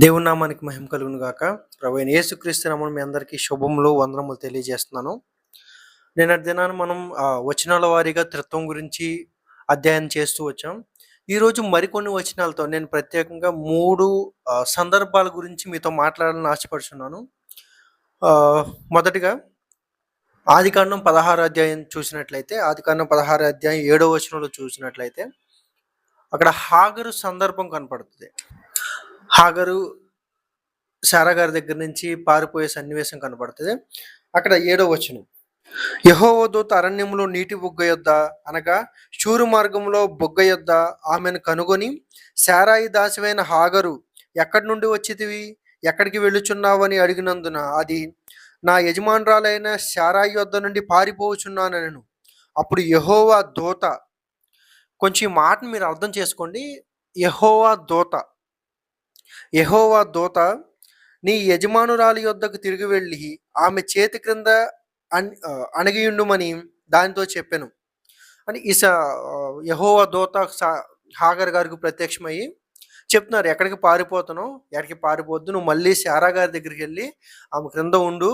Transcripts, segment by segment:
దేవుని నామానికి మహిమ కలుగును గాక. ప్రభు యేసుక్రీస్తు నామమున మీ అందరికీ శుభములు వందనములు తెలియజేస్తున్నాను. నేను దినాన్ని మనం వచనాల వారీగా త్రిత్వం గురించి అధ్యయనం చేస్తూ వచ్చాం. ఈరోజు మరికొన్ని వచనాలతో నేను ప్రత్యేకంగా మూడు సందర్భాల గురించి మీతో మాట్లాడాలని ఆశపడుతున్నాను మొదటిగా ఆదికాండం పదహారు అధ్యాయం చూసినట్లయితే ఆదికాండం పదహారు అధ్యాయం ఏడో వచనంలో చూసినట్లయితే అక్కడ హాగరు సందర్భం కనపడుతుంది. హాగరు శారా గారి దగ్గర నుంచి పారిపోయే సన్నివేశం కనపడుతుంది. అక్కడ ఏడో వచనం. యహోవ దూత అరణ్యంలో నీటి బొగ్గ యొద్ద అనగా శూరు మార్గంలో బొగ్గ యొద్ద ఆమెను కనుగొని శారాయి దాసమైన హాగరు ఎక్కడి నుండి వచ్చితివి? ఎక్కడికి వెళ్ళుచున్నావని అడిగినందున అది నా యజమానురాలైన శారాయి యొద్ద నుండి పారిపోవచ్చున్నాను నేను అప్పుడు యహోవా దూత కొంచెం మాట మాటను మీరు అర్థం చేసుకోండి. యహోవా దూత యహోవా దూత నీ యజమానురాలి యొద్దకు తిరిగి వెళ్ళి ఆమె చేతి క్రింద అణగియుండుమని దానితో చెప్పాను. అని ఈ యహోవా దూత సా- హాగర్ గారికి ప్రత్యక్షమయ్యి చెప్తున్నారు ఎక్కడికి పారిపోతాను ఎక్కడికి పారిపోద్దు నువ్వు మళ్ళీ శారా గారి దగ్గరికి వెళ్ళి ఆమె క్రింద ఉండు.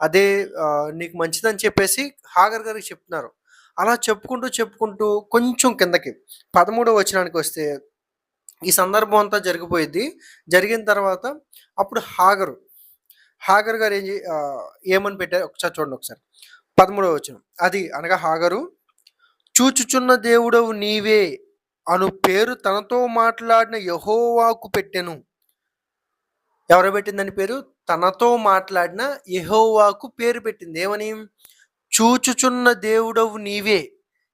అదే నీకు మంచిదని చెప్పేసి హాగర్ గారికి చెప్తున్నారు. అలా చెప్పుకుంటూ చెప్పుకుంటూ కొంచెం కిందకి పదమూడవ వచనానికి వస్తే ఈ సందర్భం అంతా జరిగిపోయింది జరిగిన తర్వాత అప్పుడు హాగరు హాగర్ గారు ఏం ఏమని పెట్టారు? ఒకసారి చూడండి ఒకసారి. పదమూడవ వచనం. అది అనగా హాగరు చూచుచున్న దేవుడవు నీవే అను పేరు తనతో మాట్లాడిన యహోవాకు పెట్టెను. ఎవరు పెట్టిందని పేరు? తనతో మాట్లాడిన యహోవాకు పేరు పెట్టింది. ఏమని? చూచుచున్న దేవుడవు నీవే.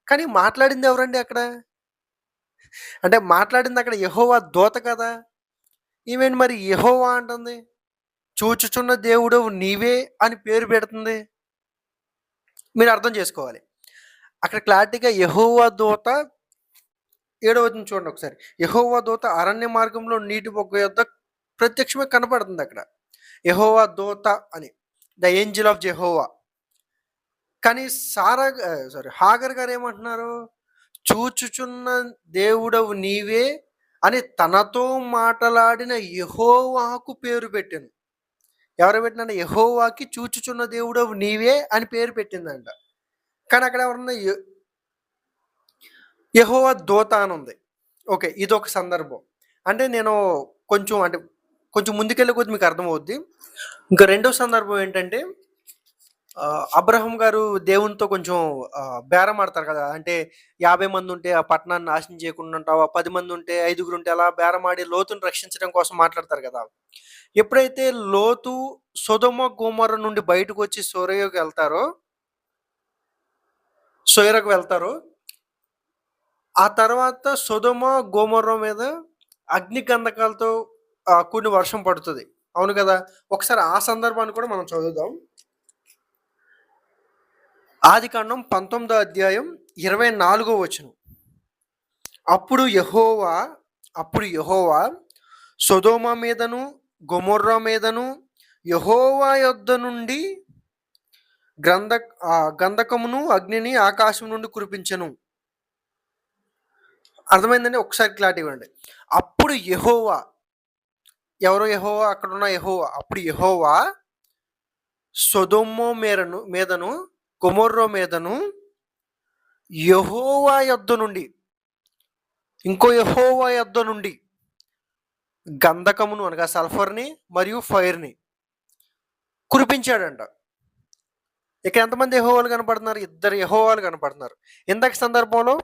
కానీ మాట్లాడింది ఎవరండి అక్కడ? అంటే మాట్లాడింది అక్కడ యహోవా దోత కదా. ఈవెన్ మరి యహోవా అంటుంది. చూచుచున్న దేవుడు నీవే అని పేరు పెడుతుంది. మీరు అర్థం చేసుకోవాలి. అక్కడ క్లారిటీగా యహోవా దోత ఏడవది చూడండి ఒకసారి. యహోవా దూత అరణ్య మార్గంలో నీటి బొగ్గ యొద్ద ప్రత్యక్షమే కనపడుతుంది అక్కడ. యహోవా దోత అని. ద ఏంజిల్ ఆఫ్ జెహోవా కానీ సారా సారీ హాగర్ గారు ఏమంటున్నారు? చూచుచున్న దేవుడవు నీవే అని తనతో మాట్లాడిన యహోవాకు పేరు పెట్టాను. ఎవరు పెట్టిన యహోవాకి చూచుచున్న దేవుడవు నీవే అని పేరు పెట్టిందంట. కానీ అక్కడ ఎవరన్నా యహోవా దోత అని ఉంది. ఓకే ఇదొక సందర్భం. అంటే నేను కొంచెం అంటే కొంచెం ముందుకెళ్ళే కొద్ది మీకు అర్థమవుద్ది. ఇంకా రెండో సందర్భం ఏంటంటే ఆ, అబ్రహం గారు దేవునితో కొంచెం ఆ, బేరం ఆడతారు కదా. అంటే యాభై మంది ఉంటే ఆ పట్టణాన్ని నాశనం చేయకుండా ఉంటావా? పది మంది ఉంటే ఐదుగురు ఉంటే అలా బేరం ఆడి లోతుని రక్షించడం కోసం మాట్లాడతారు కదా. ఎప్పుడైతే లోతు సొదమ గోమర నుండి బయటకు వచ్చి సోరయోకి వెళ్తారో సోయరకు వెళ్తారో ఆ తర్వాత సొదమ గోమర్ర మీద అగ్ని గంధకాలతో ఆ, కొన్ని వర్షం పడుతుంది. అవును కదా? ఒకసారి ఆ సందర్భాన్ని కూడా మనం చదువుదాం. ఆదికాండం పంతొమ్మిదో అధ్యాయం ఇరవై నాలుగో వచనం. అప్పుడు యహోవా అప్పుడు యహోవా సొదోమ మీదను గొమొర్రా మీదను యహోవా యొద్ద నుండి గ్రంథ ఆ, గంధకమును అగ్నిని ఆకాశం నుండి కురిపించను. అర్థమైందండి? ఒకసారి క్లారిటీ ఇవ్వండి. అప్పుడు యహోవా ఎవరో యహోవా? అక్కడ ఉన్న యహోవా. అప్పుడు యహోవా సొదొమ్మో మేరను మీదను కొమోర్రో మీదను యహోవా యొద్ద నుండి ఇంకో యహోవా యొద్ద నుండి గంధకమును అనగా సల్ఫర్ని మరియు ఫైర్ని కురిపించాడంట. ఇక ఎంతమంది యహోవాలు కనపడుతున్నారు? ఇద్దరు యహోవాలు కనపడుతున్నారు. ఇందాక సందర్భంలో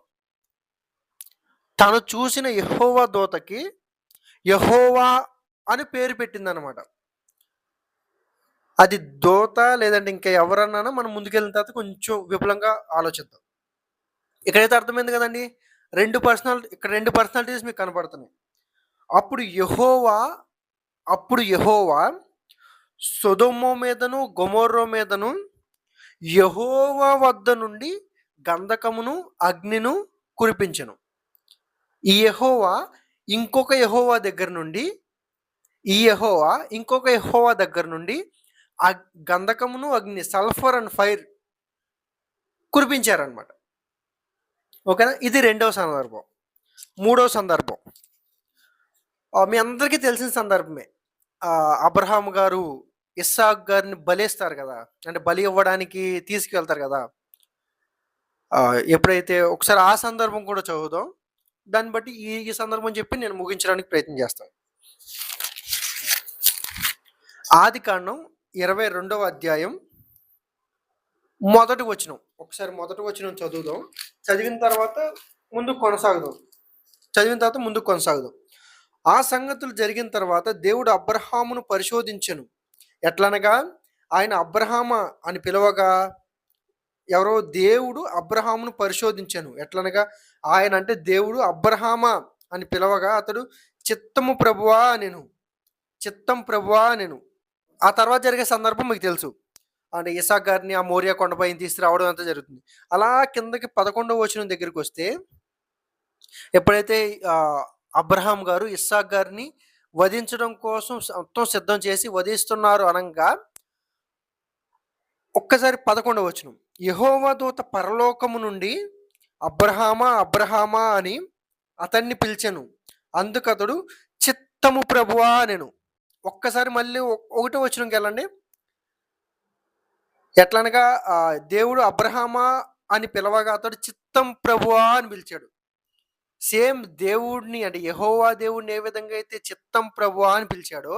తను చూసిన యహోవా దోతకి యహోవా అని పేరు పెట్టిందనమాట అది దోత లేదంటే ఇంకా ఎవరన్నా మనం ముందుకెళ్ళిన తర్వాత కొంచెం విపులంగా ఆలోచిద్దాం. ఇక్కడైతే అర్థమైంది కదండి? రెండు పర్సనాలిటీ ఇక్కడ రెండు పర్సనాలిటీస్ మీకు కనపడుతున్నాయి. అప్పుడు యహోవా అప్పుడు యహోవా సొదొమ్మో మీదను గొమోర్రో మీదను యహోవా వద్ద నుండి గంధకమును అగ్నిను కురిపించను. ఈ యహోవా ఇంకొక యహోవా దగ్గర నుండి ఈ యహోవా ఇంకొక యహోవా దగ్గర నుండి గంధకమును అగ్ని సల్ఫర్ అండ్ ఫైర్ కురిపించారనమాట ఓకేనా ఇది రెండవ సందర్భం మూడవ సందర్భం మీ అందరికీ తెలిసిన సందర్భమే. అబ్రహాం గారు ఇస్సాక్ గారిని బలేస్తారు కదా అంటే బలి ఇవ్వడానికి తీసుకెళ్తారు కదా ఎప్పుడైతే ఒకసారి ఆ సందర్భం కూడా చదువుదాం. దాన్ని బట్టి ఈ ఈ సందర్భం చెప్పి నేను ముగించడానికి ప్రయత్నం చేస్తాను. ఇరవై రెండవ అధ్యాయం మొదటి వచనం. ఒకసారి మొదటి వచనం చదువుదాం. చదివిన తర్వాత ముందు కొనసాగుదాం. చదివిన తర్వాత ముందుకు కొనసాగుదాం. ఆ సంగతులు జరిగిన తర్వాత దేవుడు అబ్రహామును పరిశోధించను ఎట్లనగా ఆయన అబ్రహామా అని పిలవగా ఎవరో దేవుడు అబ్రహామును పరిశోధించను ఎట్లనగా ఆయన అంటే దేవుడు అబ్రహామ అని పిలవగా అతడు చిత్తము ప్రభువా నేను చిత్తం ప్రభువా నేను ఆ తర్వాత జరిగే సందర్భం మీకు తెలుసు. అంటే ఇసాక్ గారిని ఆ మోరియా కొండపై తీసుకురావడం అంతా జరుగుతుంది. అలా కిందకి 11వ వచనం దగ్గరికొస్తే ఎప్పుడైతే అబ్రహాం గారు ఇస్సాక్ గారిని వధించడం కోసం మొత్తం సిద్ధం చేసి వధిస్తున్నారు అనంగా ఒక్కసారి 11వ వచనం. యహోవా దూత పరలోకము నుండి అబ్రహామా అబ్రహామా అని అతన్ని పిలిచెను. అందుకతడు చిత్తము ప్రభువా నేను ఒక్కసారి మళ్ళీ ఒకటో ఒకటో వచనంకెళ్ళండి. ఎట్లనగా దేవుడు అబ్రహామా అని పిలవగా అతడు చిత్తం ప్రభువా అని పిలిచాడు. సేమ్ దేవుడిని అంటే యహోవా దేవుడిని ఏ విధంగా అయితే చిత్తం ప్రభువా అని పిలిచాడో,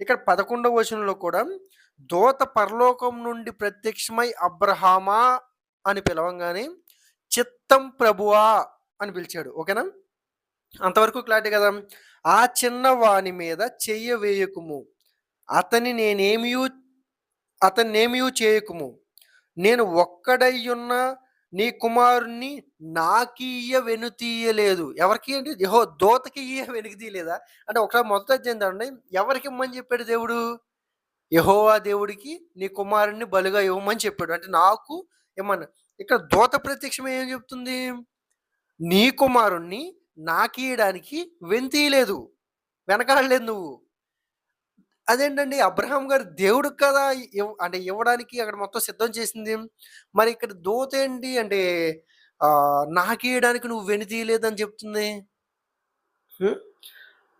ఇక్కడ 11వ వచనంలో కూడా దూత పరలోకం నుండి ప్రత్యక్షమై అబ్రహామా అని పిలవంగానే చిత్తం ప్రభువా అని పిలిచాడు. ఓకేనా? అంతవరకు క్లారిటీ కదా! ఆ చిన్నవాని మీద చెయ్య వేయకుము. అతని నేనేమియు అతన్నేమియూ చేయకుము. నేను ఒక్కడయ్యున్న నీ కుమారుణ్ణి నాకీయ వెనుతీయలేదు. ఎవరికి అంటే దోతకి ఈయ ఇయ్య వెనుకతీయలేదా? అంటే ఒకసారి మొదట అధ్యాయం ఎవరికి ఇమ్మని చెప్పాడు దేవుడు? యహోవా దేవుడికి నీ కుమారుణ్ణి బలుగా ఇవ్వమని చెప్పాడు. అంటే నాకు ఇమ్మని. ఇక్కడ దూత ప్రత్యక్షం ఏం చెప్తుంది? నీ కుమారుణ్ణి నాకియ్యడానికి వెనుతీయలేదు. వెనకాడలేదు నువ్వు. అదేంటండి అబ్రహాం గారు దేవుడికి కదా అంటే ఇవ్వడానికి అక్కడ మొత్తం సిద్ధం చేసింది. మరి ఇక్కడ దూత ఏంటి అంటే ఆహ్, నాకియ్యడానికి నువ్వు వెనుతీయలేదని చెప్తుంది. హ్మ్.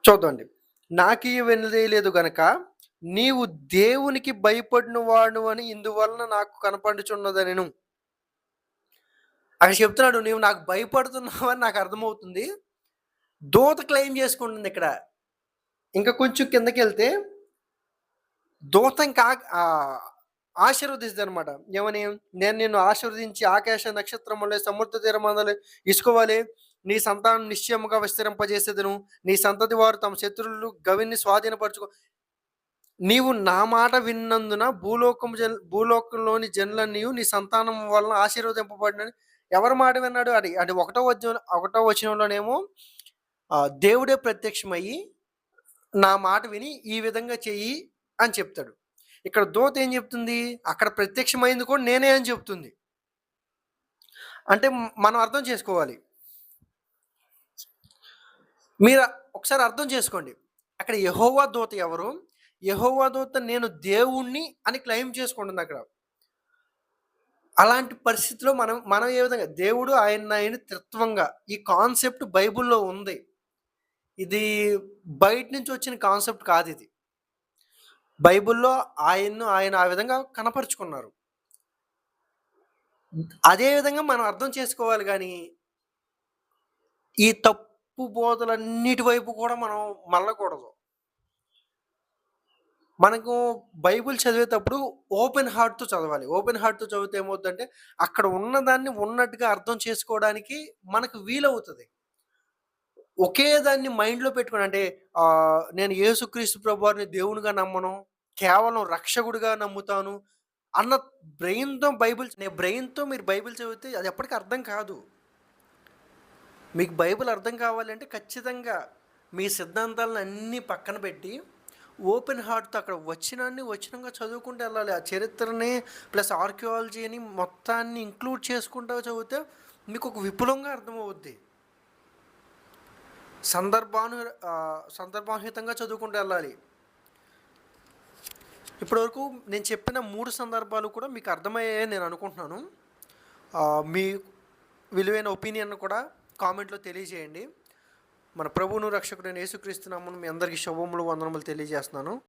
చూద్దామండి. నాకియ్య వెనుదీయలేదు గనక నీవు దేవునికి భయపడిన వాడవని ఇందువలన నాకు కనపడుచున్నదనెను. అక్కడ చెప్తున్నాడు నీవు నాకు భయపడుతున్నావని నాకు అర్థమవుతుంది. దూత క్లెయిమ్ చేసుకుంటుంది ఇక్కడ. ఇంకా కొంచెం కిందకి వెళ్తే దూత ఇంకా ఆశీర్వదిస్తుంది అనమాట ఏమని? నేను నిన్ను ఆశీర్వదించి ఆకాశ నక్షత్రములే సముద్ర తీరమందలు ఇసుకోవాలి నీ సంతానం నిశ్చయముగా విస్తరింపజేసేదను. నీ సంతతి వారు తమ శత్రువులు గవిని స్వాధీనపరచుకో నీవు నా మాట విన్నందున భూలోకం జన్ భూలోకంలోని జనులన్నీయు నీ సంతానం వలన ఆశీర్వదింపబడినని ఎవరి మాట విన్నాడు? అది అది ఒకటో వచ్చిన ఒకటో వచ్చినంలోనేమో దేవుడే ప్రత్యక్షమయ్యి నా మాట విని ఈ విధంగా చెయ్యి అని చెప్తాడు. ఇక్కడ దోత ఏం చెప్తుంది? అక్కడ ప్రత్యక్షమైంది కూడా నేనే అని చెప్తుంది. అంటే మనం అర్థం చేసుకోవాలి. మీరు ఒకసారి అర్థం చేసుకోండి. అక్కడ యహోవా దూత ఎవరు? యహోవా దూత నేను దేవుడిని అని క్లెయిమ్ చేసుకుంటుంది అక్కడ. అలాంటి పరిస్థితిలో మనం మనం ఏ విధంగా దేవుడు ఆయన ఆయన త్రిత్వంగా ఈ కాన్సెప్ట్ బైబిల్‌లో ఉంది. ఇది బయట నుంచి వచ్చిన కాన్సెప్ట్ కాదు ఇది బైబిల్‌లో ఆయన్ను ఆయన ఆ విధంగా కనపరుచుకున్నారు. అదే విధంగా మనం అర్థం చేసుకోవాలి కానీ ఈ తప్పు బోధలన్నిటి వైపు కూడా మనం మళ్ళకూడదు. మనకు బైబిల్ చదివేటప్పుడు ఓపెన్ హార్ట్‌తో చదవాలి. ఓపెన్ హార్ట్‌తో చదివితే ఏమవుతుందంటే అక్కడ ఉన్నదాన్ని ఉన్నట్టుగా అర్థం చేసుకోవడానికి మనకు వీలవుతుంది ఒకే దాన్ని మైండ్‌లో పెట్టుకొని అంటే నేను యేసుక్రీస్తు ప్రభువారిని దేవునిగా నమ్మను. కేవలం రక్షకుడిగా నమ్ముతాను. అన్న బ్రెయిన్‌తో బైబిల్ నే బ్రెయిన్‌తో మీరు బైబిల్ చదివితే అది ఎప్పటికీ అర్థం కాదు. మీకు బైబిల్ అర్థం కావాలంటే ఖచ్చితంగా మీ సిద్ధాంతాలను అన్నీ పక్కన పెట్టి ఓపెన్ హార్ట్‌తో అక్కడ వచ్చినాన్ని వచ్చినంగా చదువుకుంటూ వెళ్ళాలి ఆ చరిత్రని ప్లస్ ఆర్కియాలజీని మొత్తాన్ని ఇంక్లూడ్ చేసుకుంటూ చదివితే మీకు ఒక విపులంగా అర్థమవుద్ది. సందర్భాను సందర్భానుహితంగా చదువుకుంటూ వెళ్ళాలి ఇప్పటివరకు నేను చెప్పిన మూడు సందర్భాలు కూడా మీకు అర్థమయ్యాయని నేను అనుకుంటున్నాను. మీ విలువైన ఒపీనియన్ కూడా కామెంట్‌లో తెలియజేయండి. మన ప్రభువును రక్షకుడైన యేసుక్రీస్తు నామను మీ అందరికీ శుభములు వందనములు తెలియజేస్తున్నాను